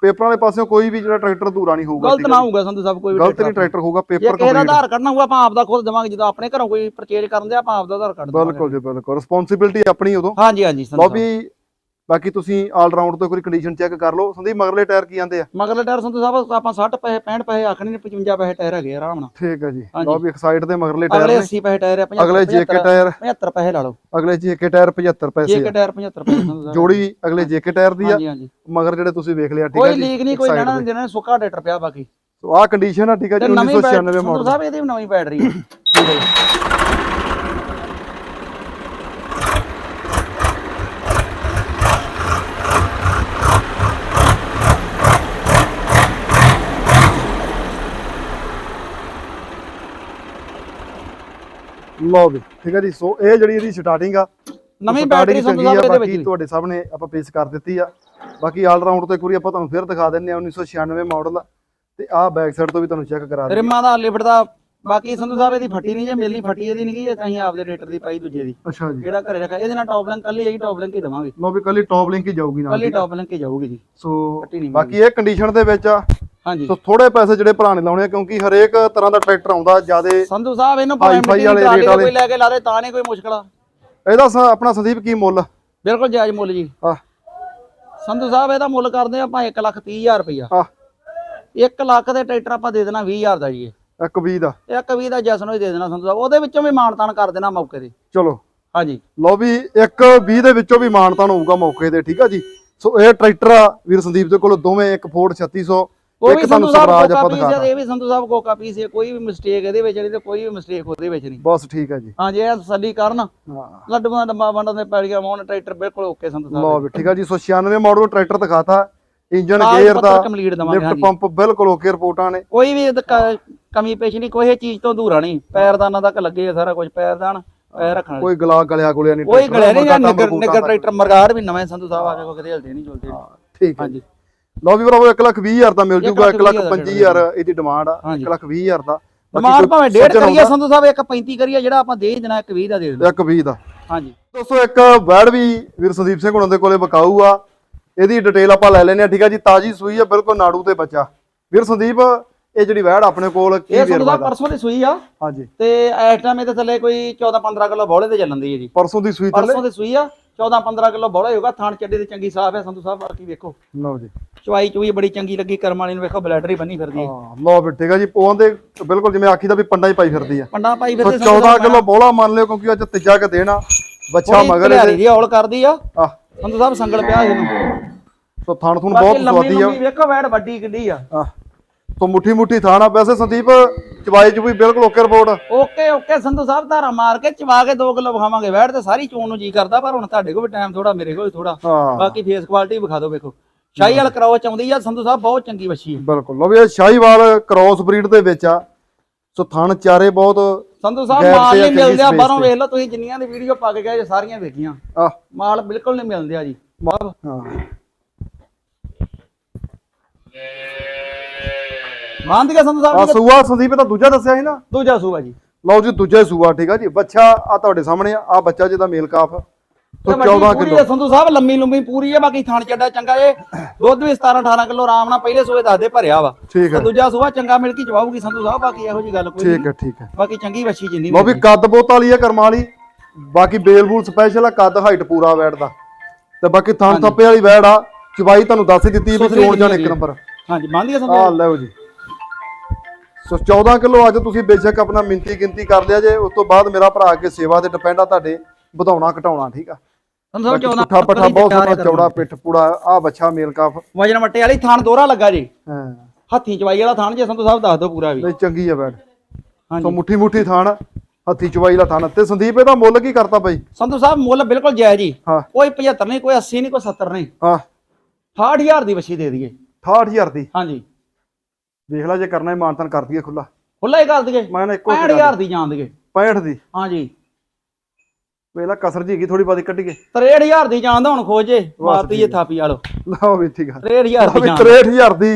ਪੇਪਰਾਂ ਵਾਲੇ ਪਾਸਿਓਂ ਕੋਈ ਵੀ ਜਿਹੜਾ ਟਰੈਕਟਰ ਅਧੂਰਾ ਨਹੀਂ ਹੋਊਗਾ ਗਲਤ ਨਾ। ਹੋਊਗਾ ਸੰਧੂ ਸਾਹਿਬ ਕੋਈ ਵੀ ਗਲਤ ਨਹੀਂ ਟਰੈਕਟਰ ਹੋਊਗਾ ਪੇਪਰ ਕੰਪਲੀਟ ਆਧਾਰ ਕਾਰਡ ਨਾ ਹੋਊਗਾ ਆਪਾਂ ਆਪ ਦਾ ਖੁਦ ਦੇਵਾਂਗੇ ਜਦੋਂ ਆਪਣੇ ਘਰੋਂ ਕੋਈ ਪਰਚੇਜ ਕਰਨ ਦੇ ਆਪਾਂ ਆਪ ਦਾ ਆਧਾਰ ਕਾਰਡ ਦੇਵਾਂਗੇ। ਬਿਲਕੁਲ ਜੀ ਬਿਲਕੁਲ। ਰਿਸਪੌਂਸਿਬਿਲਟੀ ਆਪਣੀ ਉਦੋਂ। ਹਾਂਜੀ ਹਾਂਜੀ ਲਓ ਵੀ ਬਾਕੀ ਤੁਸੀਂ ਆਲ ਰਾਊਂਡ ਤੋਂ ਕੋਈ ਕੰਡੀਸ਼ਨ ਚੈੱਕ ਕਰ ਲਓ। ਸੰਦੀਪ ਮਗਰਲੇ ਟਾਇਰ ਕੀ ਆਂਦੇ ਆ? ਮਗਰਲੇ ਟਾਇਰ ਸੰਧੂ ਸਾਹਿਬ ਆਪਾਂ 60 ਪੈਸੇ 65 ਪੈਸੇ ਆਖਣੇ ਨੇ 55 ਪੈਸੇ ਟਾਇਰ ਹੈਗੇ ਆ ਆਰਾਮ ਨਾਲ। ਠੀਕ ਹੈ ਜੀ। ਲਓ ਵੀ ਇੱਕ ਸਾਈਡ ਦੇ ਮਗਰਲੇ ਟਾਇਰ ਅਗਲੇ ਨੇ। 80 ਪੈਸੇ ਟਾਇਰ ਆ 75 ਅਗਲੇ ਜੇਕੇ ਟਾਇਰ 75 ਪੈਸੇ ਲਾ ਲਓ। ਅਗਲੇ ਜੇਕੇ ਟਾਇਰ 75 ਪੈਸੇ ਜੇਕੇ ਆ ਟਾਇਰ 75 ਪੈਸੇ ਜੋੜੀ ਅਗਲੇ ਜੇਕੇ ਟਾਇਰ ਦੀ ਆ। ਮਗਰ ਜਿਹੜੇ ਤੁਸੀਂ ਵੇਖ ਲਿਆ ਠੀਕ ਹੈ ਕੋਈ ਲੀਕ ਨਹੀਂ ਕੋਈ ਲੈਣਾ ਨੇ ਸੁੱਕਾ ਟਰੈਕਟਰ ਪਿਆ ਬਾਕੀ। ਸੋ ਆਹ ਕੰਡੀਸ਼ਨ ਆ ਠੀਕ ਹੈ ਤੇ ਜੀ ਨਵੀਂ 1996 ਸੰਧੂ ਮਾਡਲ ਸਾਹਿਬ ਇਹਦੀ ਨਵੀਂ ਬੈਟਰੀ ਹੈ ਠੀਕ ਹੈ ਲਓ ਵੀ ਠੀਕ ਹੈ ਜੀ? ਸੋ ਇਹ ਜਿਹੜੀ ਇਹਦੀ ਸਟਾਰਟਿੰਗ ਆ ਨਵੀਂ ਬੈਟਰੀ ਚੰਗੀ ਆ ਬਾਕੀ ਤੁਹਾਡੇ ਸਾਹਮਣੇ ਆਪਾਂ ਪੇਸ਼ ਕਰ ਦਿੱਤੀ ਆ। ਬਾਕੀ ਆਲ ਰਾਊਂਡ ਤੋਂ ਇੱਕ ਵਾਰੀ ਆਪਾਂ ਤੁਹਾਨੂੰ ਫਿਰ ਦਿਖਾ ਦਿੰਨੇ ਆ 1996 ਮਾਡਲ ਆ। ਤੇ ਆਹ ਬੈਕ ਸਾਈਡ ਤੋਂ ਵੀ ਤੁਹਾਨੂੰ ਚੈੱਕ ਕਰਾ ਦਿੰਦੇ ਰਿਮਾਂ ਦਾ ਲਿਫਟ ਦਾ ਬਾਕੀ ਸੰਧੂ ਸਾਹਿਬ ਇਹਦੀ ਫੱਟੀ ਨਹੀਂ ਜੇ ਮਿਲਣੀ ਫੱਟੀ ਇਹਦੀ ਨਹੀਂ ਗਈ ਅਸੀਂ ਆਪਦੇ ਰੇਟਰ ਦੀ ਪਾਈ ਦੂਜੇ ਦੀ। ਅੱਛਾ ਜੀ। ਜਿਹੜਾ ਘਰੇ ਰੱਖਿਆ? ਇਹਦੇ ਨਾਲ ਟੌਪ ਲਿੰਕ ਕੱਲੀ ਇਹੀ ਟੌਪ ਲਿੰਕ ਹੀ ਦੇਵਾਂਗੇ। ਲਓ ਵੀ ਕੱਲੀ ਟੌਪ ਲਿੰਕ ਹੀ ਜਾਊਗੀ ਨਾਲ ਕੱਲੀ ਟੌਪ ਲਿੰਕ ਹੀ ਜਾਊਗੀ ਜੀ। ਸੋ ਬਾਕੀ ਇਹ ਕੰਡੀਸ਼ਨ ਦੇ ਵਿੱਚ ਆ ਹਾਂਜੀ। ਸੋ ਥੋੜੇ ਪੈਸੇ ਜਿਹੜੇ ਨੇ ਲਾਉਣੇ ਆ ਕਿਉਂਕਿ ਹਰੇਕ ਤਰ੍ਹਾਂ ਦਾ ਟਰੈਕਟਰ ਆਉਂਦਾ ਜਿਆਦੇ ਸੰਧੂ ਸਾਹਿਬ ਇਹਨੂੰ ਹਾਈ-ਫਾਈ ਵਾਲੇ ਵਾਲੇ ਰੇਟ ਕੋਈ ਲੈ ਕੇ ਲਾ ਦੇ ਤਾਂ ਨਹੀਂ ਕੋਈ ਮੁਸ਼ਕਲ ਆ। ਇਹਦਾ ਆਪਣਾ ਸੰਦੀਪ ਕੀ ਮੁੱਲ? ਬਿਲਕੁਲ ਜਾਇਜ਼ ਮੁੱਲ ਜੀ। ਆ ਸੰਧੂ ਸਾਹਿਬ ਇਹਦਾ ਮੁੱਲ ਕਰਦੇ ਆਪਾਂ 1 ਲੱਖ 30 ਹਜ਼ਾਰ ਰੁਪਈਆ। ਆ 1 ਲੱਖ ਦੇ ਟਰੈਕਟਰ ਆਪਾਂ ਦੇ ਦੇਣਾ 20 ਹਜ਼ਾਰ ਦਾ ਜੀ। ਇੱਕ ਵੀਹ ਦਾ। ਇੱਕ ਵੀ ਦਾ ਜਸਨੋ ਹੀ ਦੇ ਦੇਣਾ ਸੰਧੂ ਸਾਹਿਬ। ਉਹਦੇ ਵਿੱਚੋਂ ਵੀ ਮਾਨਤਾਨ ਕਰ ਦੇਣਾ ਮੌਕੇ ਤੇ। ਚਲੋ। ਹਾਂਜੀ। ਲਓ ਵੀ ਇੱਕ 20 ਦੇ ਵਿੱਚੋਂ ਵੀ ਮਾਨਤਾਨ ਹੋਊਗਾ ਮੌਕੇ ਤੇ ਠੀਕ ਆ ਜੀ? ਸੋ ਇਹ ਟਰੈਕਟਰ ਆ ਵੀਰ ਸੰਦੀਪ ਦੇ ਕੋਲ ਦੋਵੇਂ ਇੱਕ ਫੋਰਡ 3600 ਉਹ ਵੀ ਸੰਧੂ ਸਾਹਿਬ ਕੋਕਾ ਪੀਸ ਹੈ ਇਹ ਵੀ ਸੰਧੂ ਸਾਹਿਬ ਕੋਕਾ ਪੀਸ ਹੈ ਕੋਈ ਵੀ ਮਿਸਟੇਕ ਇਹਦੇ ਵਿੱਚ ਨਹੀਂ ਤੇ ਕੋਈ ਵੀ ਮਿਸਟੇਕ ਉਹਦੇ ਵਿੱਚ ਨਹੀਂ। ਬਸ ਠੀਕ ਹੈ ਜੀ ਹਾਂਜੀ ਇਹ ਤਸੱਲੀ ਕਰਨ ਹਾਂ। ਲੱਡੂਆਂ ਦਾ ਡੱਬਾ ਵੰਡਣ ਦੇ ਪੈੜੀਆਂ ਮੌਨ ਟਰੈਕਟਰ ਬਿਲਕੁਲ ਓਕੇ ਸੰਧੂ ਸਾਹਿਬ ਲਓ ਵੀ ਠੀਕ ਆ ਜੀ ਸੋ 96 ਮਾਡਲ ਟਰੈਕਟਰ ਦਿਖਾਤਾ। ਇੰਜਨ ਗੇਅਰ ਦਾ ਲਿਫਟ ਪੰਪ ਬਿਲਕੁਲ ਓਕੇ ਰਿਪੋਰਟਾਂ ਨੇ। ਕੋਈ ਵੀ ਕਮੀ ਪੇਸ਼ ਨਹੀਂ ਕੋਈ ਚੀਜ਼ ਤੋਂ ਅਧੂਰਾ ਨਹੀਂ। ਪੈਰਦਾਨਾਂ ਤੱਕ ਲੱਗੇ ਸਾਰਾ ਕੁਝ ਪੈਰਦਾਨ ਪੈਰ ਰੱਖਣ ਕੋਈ ਗਲਾ ਗਲਿਆ ਗੁਲਿਆ ਨਹੀਂ ਕੋਈ ਗਲਿਆ ਨਹੀਂ ਨਿੱਗਰ। ਟਰੈਕਟਰ ਮਰਗਾੜ ਵੀ ਨਵੇਂ ਸੰਧੂ ਸਾਹਿਬ ਆ ਕੇ ਕੋਈ ਕਿਤੇ ਹਿਲਦੇ ਨਹੀਂ ਜੁਲਦੇ ਹਾਂ, ਠੀਕ ਹੈ ਹਾਂਜੀ। ਲਓ ਵੀ ਭਰਾਵੋ 1 ਲੱਖ 20 ਹਜ਼ਾਰ ਦਾ ਮਿਲ ਜੂਗਾ ਲੱਖ 1 ਲੱਖ ਵੀਹ ਹਜ਼ਾਰ 25 ਹਜ਼ਾਰ ਇਹਦੀ ਡਿਮਾਂਡ ਆ ਹਾਂਜੀ। 1 ਲੱਖ 20 ਹਜ਼ਾਰ ਦਾ। ਡਿਮਾਂਡ ਭਾਵੇਂ ਡੇਢ ਸੱਜਣ ਕਰੀਏ ਆਉਂਦਾ, ਸੰਧੂ ਸਾਹਿਬ ਇੱਕ 35 ਕਰੀਏ ਜਿਹੜਾ ਆਪਾਂ ਦੇ ਹੀ ਦੇਣਾ ਇੱਕ 20 ਦਾ ਦੇ ਦੇਣਾ। ਇੱਕ 20 ਦਾ। ਹਾਂਜੀ। ਦੋਸਤੋ ਇੱਕ ਵੈੜ ਵੀ ਵੀਰ ਸੰਦੀਪ ਸਿੰਘ ਹੁਣਾਂ ਦੇ ਕੋਲੇ ਬਕਾਊ ਆ। ਇਹਦੀ ਡਿਟੇਲ ਆਪਾਂ ਲੈ ਲੈਨੇ ਆ ਠੀਕ ਆ ਜੀ? ਤਾਜੀ ਸੂਈ ਆ ਬਿਲਕੁਲ ਨਾੜੂ ਤੇ ਬੱਚਾ। ਵੀਰ ਸੰਦੀਪ ਇਹ ਜਿਹੜੀ ਵੈੜ ਆਪਣੇ ਕੋਲ ਕੀ ਇਹ ਸੰਧੂ ਵੇਰਵਾ ਸਾਹਿਬ ਦਾ? ਪਰਸੋਂ ਦੀ ਸੂਈ ਆ। ਹਾਂਜੀ। ਤੇ ਇਸ ਟਾਈਮ ਇਹਦੇ ਥੱਲੇ ਕੋਈ 14 15 ਕਿਲੋ ਬੋਲੇ ਤੇ ਚੱਲਣ ਦੀ ਹੈ ਜੀ। ਪਰਸੋਂ ਦੀ ਸੂਈ ਥੱਲੇ? ਪਰਸੋਂ ਦੀ ਸੂਈ ਆ। 14 15 ਕਿਲੋ ਬੋਲੇ ਹੋਗਾ ਥਾਣ ਚੱਡੇ ਦੀ ਚੰਗੀ ਸਾਫ਼ ਹੈ ਸੰਧੂ ਸਾਹਿਬ ਬਾਕੀ ਵੇਖੋ। ਲਓ ਜੀ। ਚਵਾਈ ਚੂਈ ਬੜੀ ਚੰਗੀ ਲੱਗੀ ਕਰਮ ਵਾਲੀ ਨੂੰ ਵੇਖੋ ਬਲੈਡਰੀ ਬੰਨੀ ਫਿਰਦੀ ਹੈ। ਹਾਂ ਲਓ ਵੀ ਠੀਕ ਆ ਜੀ ਪੋਹਾਂ ਦੇ ਬਿਲਕੁਲ ਜਿਵੇਂ ਆਖੀ ਦਾ ਵੀ ਪੰਡਾ ਹੀ ਪਾਈ ਫਿਰਦੀ ਆ ਪੰਡਾ ਪਾਈ ਸੋ ਫਿਰਦੇ 14 ਕਿਲੋ ਬੋਲਾ ਮੰਨ ਲਿਓ ਕਿਉਂਕਿ ਅੱਜ ਤੀਜਾ ਕ ਦੇਣਾ ਬੱਚਾ ਮਗਰ ਇਹਦੇ ਦੀ ਔਲ ਕਰਦੀ ਆ। ਆ ਸੰਧੂ ਸਾਹਿਬ ਸੰਗਲ ਪਿਆ ਇਹਨੂੰ ਸੋ ਥਣ ਥੁਣ ਬਾਕੀ ਬਹੁਤ ਲੰਮੀ ਸਵਾਦੀ ਆ। ਲੰਮੀ ਵੇਖੋ ਵੈੜ ਵੱਡੀ ਕਿੱਡੀ ਆ। ਆ ਸੋ ਮੁੱਠੀ ਮੁੱਠੀ ਥਾਣਾ ਵੈਸੇ ਸੰਦੀਪ ਚਵਾਈ ਚ ਵੀ ਬਿਲਕੁਲ okay report okay okay Sandhu ਸਾਹਿਬ ਧਾਰਾ ਮਾਰ ਕੇ ਚਵਾ ਕੇ 2 ਕਿਲੋ ਵਿਖਾਵਾਂਗੇ ਵੈੜ ਤੇ ਸਾਰੀ ਚੋਣ ਨੂੰ ਜੀ ਕਰਦਾ ਪਰ ਹੁਣ ਤੁਹਾਡੇ ਕੋਲ ਵੀ ਟਾਈਮ ਥੋੜਾ ਮੇਰੇ ਕੋਲ ਵੀ ਥੋੜਾ ਹਾਂ। ਬਾਕੀ ਫੇਸ ਕੁਆਲਿਟੀ ਵਿਖਾ ਦਿਓ ਵੇਖੋ। ਸ਼ਾਹੀ ਵਾਲ ਕਰਾਓ ਚਾਹੁੰਦੀ ਆ ਸੰਧੂ ਸਾਹਿਬ ਬਹੁਤ ਚੰਗੀ ਵੱਛੀ ਹੈ। ਬਿਲਕੁਲ। ਲਓ ਵੀ ਇਹ ਸ਼ਾਹੀਵਾਲ ਕ੍ਰਾਸ ਬਰੀਡ ਦੇ ਵਿੱਚ ਆ। ਸੋ ਥਣ ਚਾਰੇ ਬਹੁਤ ਸੰਧੂ ਸਾਹਿਬ ਗੈਪ ਮਾਲ ਤੇ ਆ ਨਹੀਂ ਚੰਗੀ ਮਿਲਦੇ ਆ space ਬਾਹਰੋਂ ਤੇ। ਵੇਖ ਲਓ ਤੁਸੀਂ ਜਿੰਨੀਆਂ ਦੀ ਵੀਡੀਓ ਪਾ ਕੇ ਗਏ ਸਾਰੀਆਂ ਵੇਖੀਆਂ। ਆ। ਮਾਲ ਬਿਲਕੁਲ ਨਹੀਂ ਮਿਲਦੇ ਆ ਜੀ। ਹਾਂ। ਮੰਨ ਗਿਆ ਸੰਧੂ ਸਾਹਿਬ ਜੀ? ਸੂਆ ਸੰਦੀਪ ਤਾਂ ਦੂਜਾ ਦੱਸਿਆ ਸੀ ਨਾ। ਦੂਜਾ ਸੂਆ ਜੀ। ਲਓ ਜੀ ਦੂਜਾ ਹੀ ਸੂਆ ਠੀਕ ਆ ਜੀ। ਬੱਚਾ ਆ ਤੁਹਾਡੇ ਸਾਹਮਣੇ ਆ ਬੱਚਾ ਜਿਹਦਾ ਮੇਲ ਕਾਫ ਤੇ ਵੱਡੀ 14 ਪੂਰੀ ਕਿਲੋ। ਹੈ ਸੰਧੂ ਸਾਹਿਬ ਲੰਮੀ ਲੰਮੀ ਪੂਰੀ ਹੈ ਬਾਕੀ ਥਾਣ ਚੱਡਾ ਚੰਗਾ ਏ ਦੁੱਧ ਵੀ 17 18 ਕਿਲੋ ਆਰਾਮ ਨਾਲ ਪਹਿਲੇ ਸੂਏ ਦੱਸਦੇ ਭਰਿਆ ਵਾ। ਠੀਕ ਹੈ ਦੂਜਾ ਸੂਆ ਚੰਗਾ ਮਿਲ ਕੇ ਚਵਾਉਗੀ ਸੰਧੂ ਸਾਹਿਬ ਬਾਕੀ ਇਹੋ ਜੀ ਗੱਲ ਕੋਈ ਠੀਕ ਹੈ ਠੀਕ ਹੈ ਬਾਕੀ ਚੰਗੀ ਵੱਛੀ ਜਿੰਨੀ ਲਓ ਵੀ ਕੱਦ ਬੋਤ ਵਾਲੀ ਆ ਕਰਮਾਂ ਵਾਲੀ ਬਾਕੀ ਬੇਲ ਬੂਲ ਸਪੈਸ਼ਲ ਆ ਕੱਦ ਹਾਈਟ ਪੂਰਾ ਵੈੜ ਦਾ। ਤੇ ਬਾਕੀ ਥਣ। ਥੱਪੇ ਵਾਲੀ ਵੈੜ ਆ ਚਵਾਈ ਤੁਹਾਨੂੰ ਦੱਸ ਹੀ ਦਿੱਤੀ ਵੀ ਚੋਣ ਜਾਣ ਇੱਕ। ਨੰਬਰ ਹਾਂਜੀ ਮੰਨ ਗਿਆ ਸੰਧੂ ਆ ਲਓ ਜੀ। ਸੋ 14 ਕਿਲੋ ਅੱਜ ਤੁਸੀਂ ਬੇਸ਼ੱਕ ਆਪਣਾ ਮਿੰਤੀ ਗਿਣਤੀ ਕਰ ਲਿਆ ਜੇ ਉਸ ਤੋਂ ਬਾਅਦ ਮੇਰਾ ਭਰਾ ਅੱਗੇ ਸੇਵਾ ਤੇ ਡਿਪੈਂਡ ਆ ਤੁਹਾਡੇ ਵਧਾਉਣਾ ਘਟਾਉਣਾ ਠੀਕ ਆ? 14 ਪੁੱਠਾ ਪੱਠਾ ਬਹੁਤ ਸੋਹਣਾ ਚੌੜਾ ਪਿੱਠ ਪੂੜਾ ਆ ਬੱਚਾ ਮੇਲ ਕਾਫ ਵਜਨ ਮੱਟੇ ਵਾਲੀ ਥਾਣ ਦੋਰਾ ਲੱਗਾ ਜੀ। ਹਾਂ। ਹੱਥੀ ਚਵਾਈ ਵਾਲਾ ਥਾਣ ਜੇ ਸੰਧੂ ਸਾਹਿਬ ਦੱਸ ਦਿਓ ਪੂਰਾ ਵੀ। ਨਹੀਂ ਚੰਗੀ ਆ ਸੋ ਹਾਂਜੀ। ਮੁੱਠੀ ਮੁੱਠੀ ਥਾਣ ਹੱਥੀ ਚਵਾਈ ਦਾ ਥਾਣ। ਤੇ ਸੰਦੀਪ ਇਹਦਾ ਮੁੱਲ ਕੀ ਕਰਤਾ ਬਾਈ? ਸੰਧੂ ਸਾਹਿਬ ਮੁੱਲ ਬਿਲਕੁਲ ਜਾਇਜ਼ ਜੀ। ਕੋਈ 75 ਨਹੀਂ ਕੋਈ 80 ਨਹੀਂ ਕੋਈ 70 ਨਹੀਂ। ਹਾਂ। 68000 ਦੀ ਵੱਛੀ ਦੇ ਦਈਏ। 68000 ਦੀ? ਹਾਂਜੀ। ਵੇਖ ਲੈ ਜੇ ਕਰਨਾ ਹੀ ਮਾਨਤਨ ਕਰ ਦਈਏ ਖੁੱਲਾ ਖੁੱਲਾ ਹੀ ਕਰ ਦਈਏ। ਮੈਂ ਨਾ ਇੱਕੋ 65000 ਦੀ ਜਾਣ ਦਈਏ। 65 ਦੀ। ਹਾਂਜੀ ਵੇਲਾ ਕਸਰ ਜੀ ਹੈਗੀ ਥੋੜੀ ਬਾਦੀ ਕੱਢੀਏ। 63000 ਦੀ ਜਾਣ ਦਾ ਹੁਣ ਖੋਜੇ ਮਾਰਤੀ ਜੇ ਥਾਪੀ ਵਾਲੋ। ਲਓ ਵੀ ਠੀਕ ਆ। 63000 ਲਓ ਦੀ ਜਾਣ। 63000 ਦੀ।